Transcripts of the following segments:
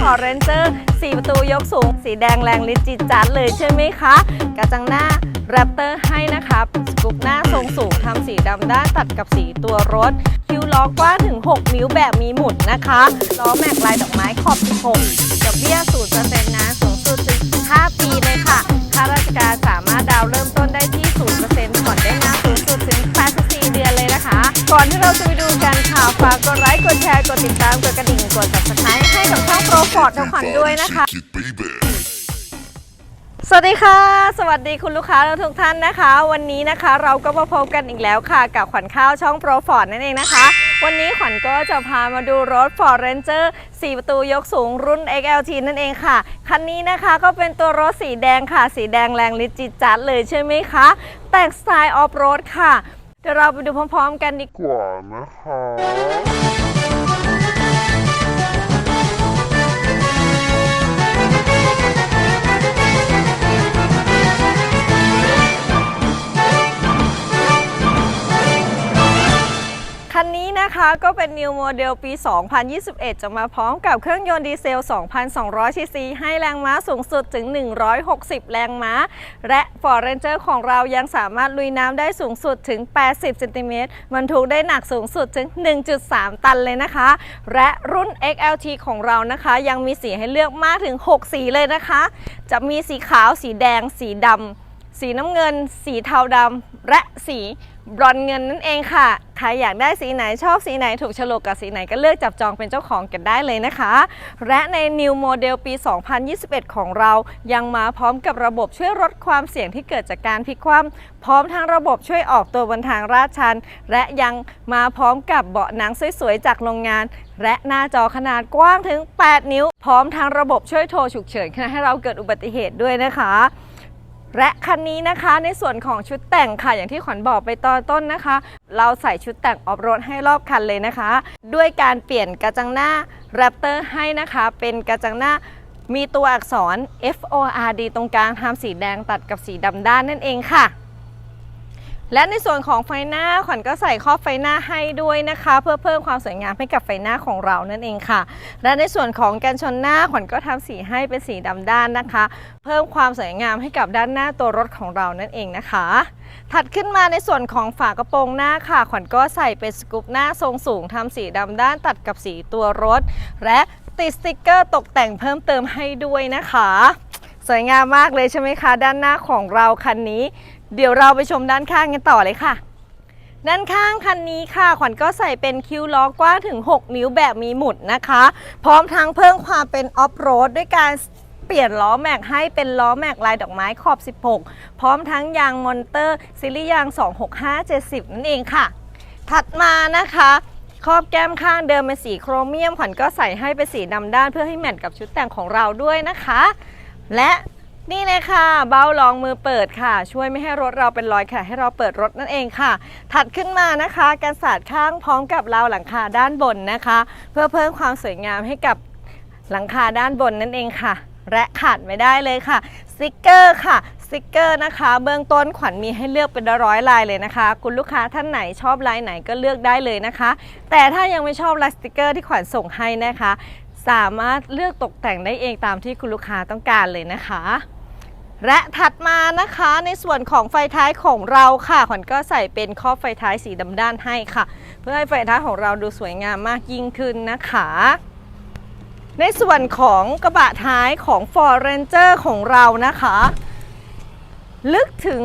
Ford Ranger 4ประตูยกสูง สีแดงแรงลิตจิตจัดเลยใช่ไหมคะ กระจังหน้า Raptor ให้นะคะสกูปหน้าทรงสูงทำสีดำด้านตัดกับสีตัวรถ คิวล้อกว้างถึง 6 นิ้วแบบมีหมุดนะคะล้อแม็กลายดอกไม้ขอบ 16ดอกเบี้ย0%นะสูงสุดถึง5ปีเลยค่ะข้าราชการสามารถดาวเริ่ม ก่อนที่เราจะไปดูกันค่ะ ฝากกดไลค์ กดแชร์ กดติดตาม กดกระดิ่ง กด subscribe ให้กับช่องโปรฟอร์ดขวัญด้วยนะคะ สวัสดีค่ะ สวัสดีคุณลูกค้าทุกท่านนะคะ วันนี้นะคะเราก็มาพบกันอีกแล้วค่ะ กับขวัญข้าวช่องโปรฟอร์ดนั่นเองนะคะวันนี้ขวัญก็จะพามาดูรถ Ford Ranger 4 ประตูยกสูงรุ่น XLT นั่นเองค่ะ คันนี้นะคะก็เป็นตัวรถสีแดงค่ะ สีแดงแรงลิตจิจัดเลยใช่ไหมคะ แต่งสไตล์ออฟโรดค่ะ เดี๋ยวเราไปดูพร้อม ๆ กันดีกว่านะคะ นะคะก็เป็น New Model ปี 2021 จะมาพร้อมกับเครื่องยนต์ดีเซล 2,200 ซีซี ให้แรงม้าสูงสุดถึง 160 แรงม้า และ Ford Ranger ของเรายังสามารถลุยน้ำได้สูงสุดถึง 80 เซนติเมตรบรรทุกได้หนักสูงสุดถึง 1.3 ตันเลยนะคะ และรุ่น XLT ของเรานะคะ ยังมีสีให้เลือกมากถึง 6 สีเลยนะคะ จะมีสีขาว สีแดง สีดำสีน้ำเงิน สีเทาดำและสี บรอนเงินนั่นเองค่ะ ใครอยากได้สีไหนชอบสีไหนถูกโฉลกกับสีไหนก็เลือกจับจองเป็นเจ้าของกันได้เลยนะคะ และใน New Model ปี 2021 ของเรายังมาพร้อมกับระบบช่วยลดความเสี่ยงที่เกิดจากการพลิกคว่ำพร้อมทั้งระบบช่วยออกตัวบนทางลาดชัน และยังมาพร้อมกับเบาะหนังสวยๆจากโรงงาน และหน้าจอขนาดกว้างถึง 8 นิ้ว พร้อมทั้งระบบช่วยโทรฉุกเฉินขณะให้เราเกิดอุบัติเหตุด้วยนะคะ และคันนี้นะคะในส่วนของชุดแต่งค่ะ อย่างที่ขวัญบอกไปตอนต้นนะคะ เราใส่ชุดแต่งออฟโรดให้รอบคันเลยนะคะ ด้วยการเปลี่ยนกระจังหน้าแรปเตอร์ให้นะคะ เป็นกระจังหน้ามีตัวอักษร F O R D ตรงกลางทำสีแดงตัดกับสีดำด้านนั่นเองค่ะ และในส่วนของไฟหน้าขวัญก็ใส่ครอบไฟหน้าให้ด้วยนะคะ เพื่อเพิ่มความสวยงามให้กับไฟหน้าของเรานั่นเองค่ะ และในส่วนของกันชนหน้าขวัญก็ทำสีให้เป็นสีดำด้านนะคะ เพิ่มความสวยงามให้กับด้านหน้าตัวรถของเรานั่นเองนะคะ ถัดขึ้นมาในส่วนของฝากระโปรงหน้าค่ะ ขวัญก็ใส่เป็นสกูปหน้าทรงสูงทำสีดำด้านตัดกับสีตัวรถ และติดสติกเกอร์ตกแต่งเพิ่มเติมให้ด้วยนะคะ สวยงามมากเลยใช่ไหมคะ ด้านหน้าของเราคันนี้ เดี๋ยวเราไปชมด้านข้างกันต่อเลยค่ะ ด้านข้างคันนี้ค่ะ ขวัญก็ใส่เป็นคิ้วล้อกว้างถึง 6 นิ้วแบบมีหมุดนะคะ พร้อมทั้งเพิ่มความเป็นออฟโรดด้วยการเปลี่ยนล้อแม็กให้เป็นล้อแม็กลายดอกไม้ขอบ 16 พร้อมทั้งยางมอนเตอร์ซีรีส์ยาง 26570 นั่นเองค่ะ ถัดมานะคะครอบแก้มข้างเดิมเป็นสีโครเมียมขวัญก็ใส่ให้เป็นสีดำด้านเพื่อให้แมทกับชุดแต่งของเราด้วยนะคะ และนี่เลยค่ะ เบ้ารองมือเปิดค่ะ ช่วยไม่ให้รถเราเป็นรอยแขกให้เราเปิดรถนั่นเองค่ะ ถัดขึ้นมานะคะกันศาสตร์ข้างพร้อมกับราวหลังคาด้านบนนะคะ เพื่อเพิ่มความสวยงามให้กับหลังคาด้านบนนั่นเองค่ะ และขาดไม่ได้เลยค่ะสติกเกอร์ค่ะสติกเกอร์นะคะ เบื้องต้นขวัญมีให้เลือกเป็นร้อยลายเลยนะคะ คุณลูกค้าท่านไหนชอบลายไหนก็เลือกได้เลยนะคะ แต่ถ้ายังไม่ชอบลายสติกเกอร์ที่ขวัญส่งให้นะคะ สามารถเลือกตกแต่งได้เองตามที่คุณลูกค้าต้องการเลยนะคะ และถัดมานะคะในส่วนของไฟท้ายของเราค่ะขวัญก็ใส่เป็นครอบไฟท้ายสีดำด้านให้ค่ะ เพื่อให้ไฟท้ายของเราดูสวยงามมากยิ่งขึ้นนะคะในส่วนของกระบะท้ายของ Ford Ranger ของเรานะคะ ลึกถึง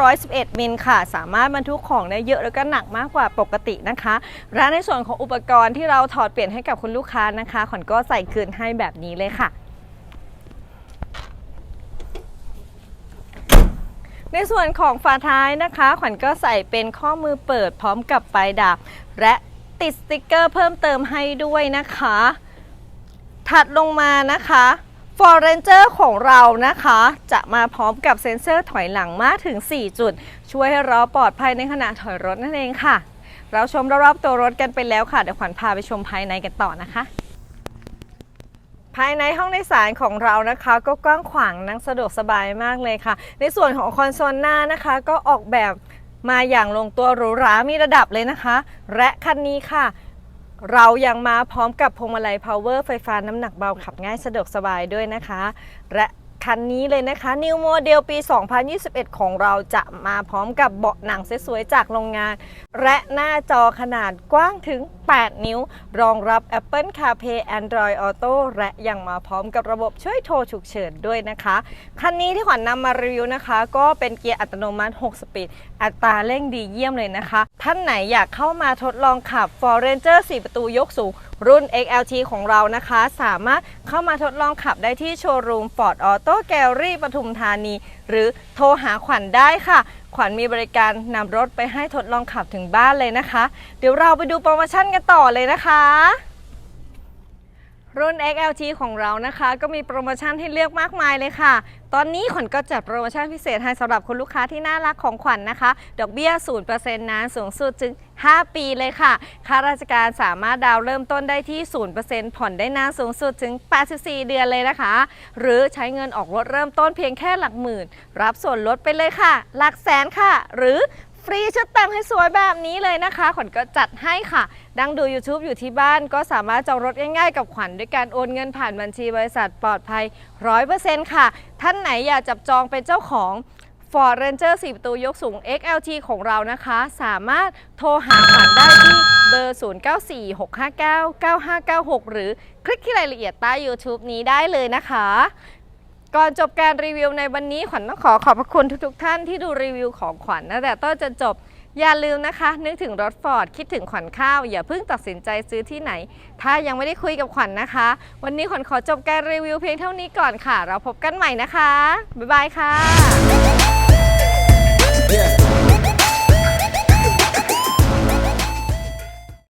511 มิลค่ะ สามารถบรรทุกของได้เยอะแล้วก็หนักมากกว่าปกตินะคะ และในส่วนของอุปกรณ์ที่เราถอดเปลี่ยนให้กับคุณลูกค้านะคะขวัญก็ใส่คืนให้แบบนี้เลยค่ะในส่วนของฝาท้ายนะคะ ขวัญก็ใส่เป็นข้อมือเปิดพร้อมกับปลายดาบ และติดสติกเกอร์เพิ่มเติมให้ด้วยนะคะ ถัดลงมานะคะ Ford Ranger ของเรานะคะ จะมาพร้อมกับเซ็นเซอร์ถอยหลังมากถึง 4 จุด ช่วยให้เราปลอดภัยในขณะถอยรถนั่นเองค่ะ เราชมรอบๆตัวรถกันไปแล้วค่ะ เดี๋ยวขวัญพาไปชมภายในกันต่อนะคะภายในห้องโดยสารของเรานะคะ ก็กว้างขวางนั่งสะดวกสบายมากเลยค่ะ ในส่วนของคอนโซลหน้านะคะ ก็ออกแบบมาอย่างลงตัวหรูหรา มีระดับเลยนะคะ และคันนี้ค่ะ เรายังมาพร้อมกับพวงมาลัยพาวเวอร์ไฟฟ้าน้ำหนักเบาขับง่ายสะดวกสบายด้วยนะคะ และ คันนี้เลยนะคะ New Model ปี 2021 ของเราจะมาพร้อมกับเบาะหนังสวยๆจากโรงงาน และหน้าจอขนาดกว้างถึง 8 นิ้ว รองรับ Apple CarPlay Android Auto และยังมาพร้อมกับระบบช่วยโทรฉุกเฉินด้วยนะคะ คันนี้ที่ขวัญนนำมารีวิวนะคะ ก็เป็นเกียร์อัตโนมัติ 6 สปีด อัตราเร่งดีเยี่ยมเลยนะคะ ท่านไหนอยากเข้ามาทดลองขับ Ford Ranger 4 ประตูยกสูงรุ่น XLT ของเรานะคะ สามารถเข้ามาทดลองขับได้ที่โชว์รูม Ford Auto Gallery ปทุมธานี หรือโทรหาขวัญได้ค่ะ ขวัญมีบริการนำรถไปให้ทดลองขับถึงบ้านเลยนะคะ เดี๋ยวเราไปดูโปรโมชั่นกันต่อเลยนะคะ รุ่น XLT ของเรานะคะ ก็มีโปรโมชั่นให้เลือกมากมายเลยค่ะ ตอนนี้ขวัญก็จัดโปรโมชั่นพิเศษให้สำหรับคุณลูกค้าที่น่ารักของขวัญนะคะ ดอกเบี้ย 0%นานสูงสุดถึง 5 ปีเลยค่ะค่าราชการสามารถดาวน์เริ่มต้นได้ที่ 0%ผ่อนได้นานสูงสุดถึง 84 เดือนเลยนะคะ หรือใช้เงินออกรถเริ่มต้นเพียงแค่หลักหมื่น รับส่วนลดไปเลยค่ะ หลักแสนค่ะ หรือ ฟรีชุดแต่งให้สวยแบบนี้เลยนะคะขวัญก็จัดให้ค่ะ ดังดู YouTube อยู่ที่บ้านก็สามารถจองรถง่ายๆ กับขวัญด้วยการโอนเงินผ่านบัญชีบริษัทปลอดภัย 100%ค่ะ ท่านไหนอยากจับจองเป็นเจ้าของ Ford Ranger 4 ประตูยกสูง XLT ของเรานะคะ สามารถโทรหาขวัญได้ที่เบอร์ 0946599596 หรือคลิกที่รายละเอียดใต้ YouTube นี้ได้เลยนะคะ ก่อนจบการรีวิวในวันนี้ขวัญต้องขอขอบพระคุณทุกๆ ท่านที่ดูรีวิวของขวัญตั้งแต่ต้นจนจบ อย่าลืมนะคะ นึกถึงรถฟอร์ดคิดถึงขวัญข้าว อย่าเพิ่งตัดสินใจซื้อที่ไหน ถ้ายังไม่ได้คุยกับขวัญนะคะ วันนี้ขวัญขอจบการรีวิวเพียงเท่านี้ก่อนค่ะ เราพบกันใหม่นะคะ บ๊ายบายค่ะ Yeah.